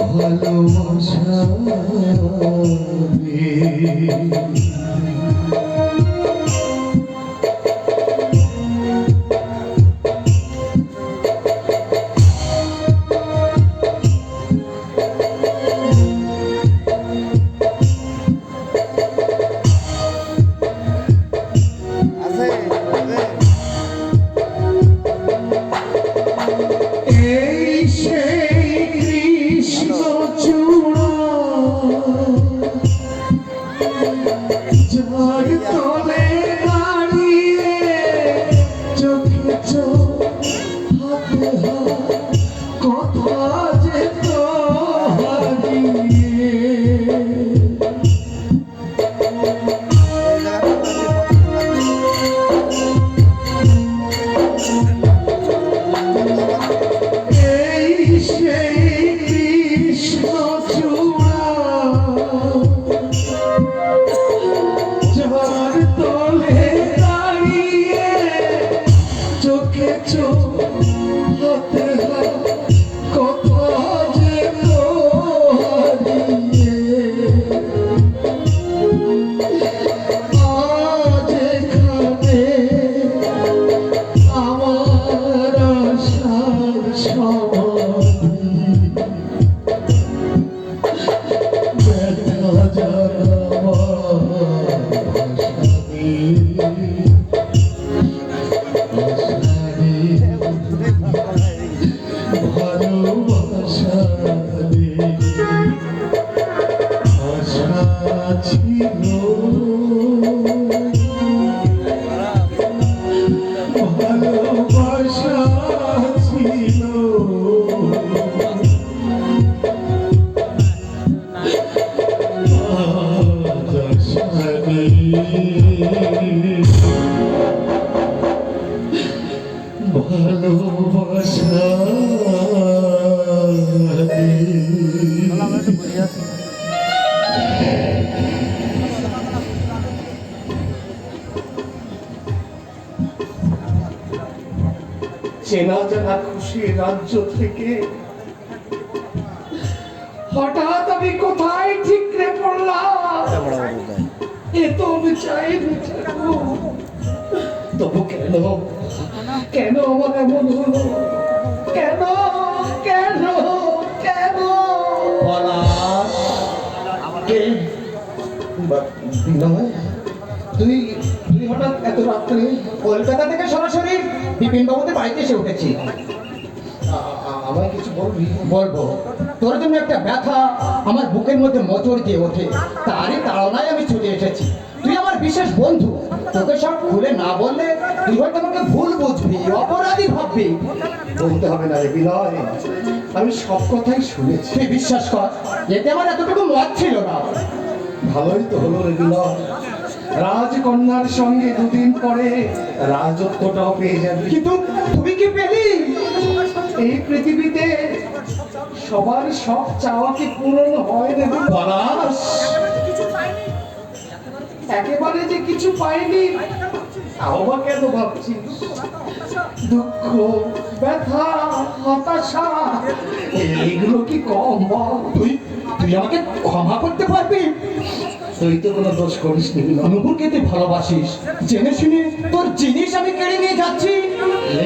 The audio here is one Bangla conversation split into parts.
ভালোবাসা ভালোবাসা চেনা জানা খুশি রাজ্য থেকে হঠাৎ আমি কোথায় ঠিকরে পড়লাম? এ তো আমি চাই তবু কেন? কেন আমার এমন কেন? কেন? কেন? তুই তুই হঠাৎ এত রাত্রে কলকাতা থেকে সরাসরি বিপিন বাবুদের বাড়িতে এসে উঠেছি আমায় কিছু বলবি? বলব। তোর জন্য একটা ব্যথা আমার বুকের মধ্যে মোচড় দিয়ে ওঠে। তারই তাড়নায় আমি ছুটে এসেছি। বিশেষ বন্ধু। তোকে সব খুলে না বললে তুই হয়তো আমাকে ভুল বুঝবি অপরাধী ভাববি। বলতে হবে না রে বিনয় আমি সব কথাই শুনেছি। তুই বিশ্বাস কর এতে আমার এতটুকু মত ছিল না। ভালোই তো হলো রে বিনয়। রাজকন্যার সঙ্গে দুদিন পরে রাজত্বটাও পেয়ে যাবে। কিন্তু তুমি কি পেলি? এই পৃথিবীতে সবার সব চাওয়া কি পূরণ হয় রে পলাশ একেবারে যে কিছু পাইনি। তাও কেন ভাবছিস দুঃখ, ব্যথা, হতাশা কি কম তুই তুই আমাকে ক্ষমা করতে পারবি? তুই তো কোনো দোষ করিস নি। অনুপুরকে তুই ভালোবাসিস। জেনে শুনে তোর জিনিস আমি কেড়ে নিয়ে যাচ্ছি।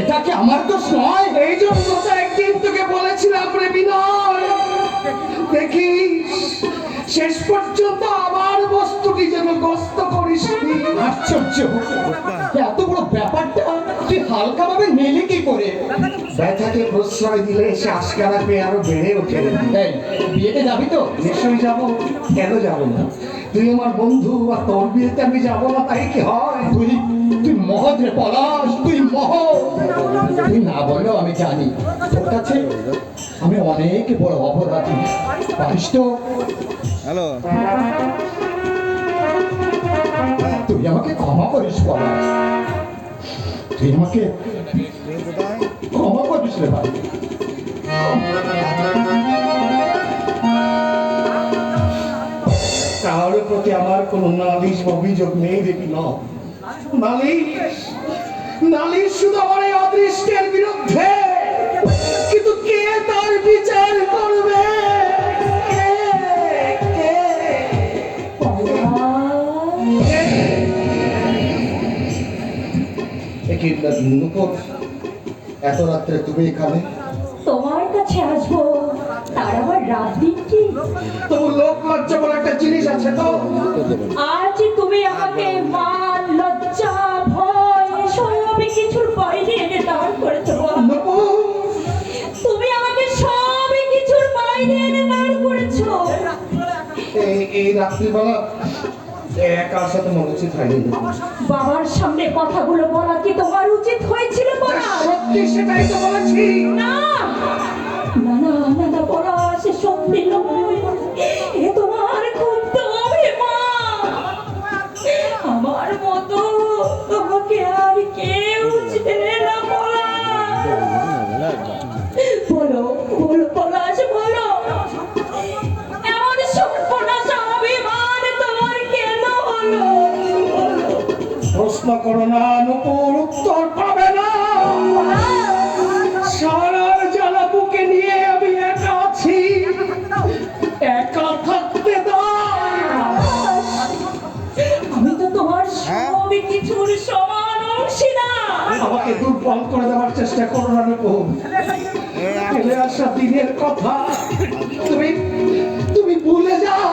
এটা কি আমার দোষ নয়? এই জন্য একদিন তোকে বলেছিলাম রে বিনয়। দেখিস শেষ পর্যন্ত আমার বস্তুটি যেন গস্ত করিস আশ্চর্য। এত বড় ব্যাপারটা তুই হালকা ভাবে নিলি কি করে? ব্যথাকে প্রশ্রয় দিলে সে আশকারা পেয়ে আরও বেড়ে ওঠে। বিয়েতে যাবি তো? নিশ্চয়ই যাব। কেন যাব না? তুই আমার বন্ধু আর তোর বিয়েতে আমি যাব না তাই কি হয়? তুই তুই মহৎ রে পলাশ তুই মহৎ। তুই না বললেও আমি জানি। তোর কাছে আমি অনেক বড় অপরাধী। পারিস তো? হ্যালো। তুই আমাকে ক্ষমা করিস পলাশ। তুই আমাকে ক্ষমা করিস রে ভাই। আমার কোনো নালিশ, অভিযোগ নেই দেখি নালিশ। নালিশ শুধু আমার এই অদৃষ্টের বিরুদ্ধে। কিন্তু কে তার বিচার করবে? এত রাত্রে তুমি এখানে? তার আবার রাত দিন কি তবু লোক লজ্জা বলে একটা জিনিস আছে তো। আজ তুমি আমাকে মান লজ্জা ভয় সবই কিছুর বাইরে এনে দাঁড় করেছ। তুমি আমাকে সবই কিছুর বাইরে এনে দাঁড় করেছ। এই এই রাত্রিবেলা একার সাথে মনে উচিত বাবার সামনে কথাগুলো বলা কি তোমার উচিত হয়েছিল বলা? সত্যি সেটাই তো বলেছি। না না না না না বলা আমাকে দুর্বল করে দেওয়ার চেষ্টা করো না নুপুর ফেলে আসা দিনের কথা। তুমি তুমি ভুলে যাও।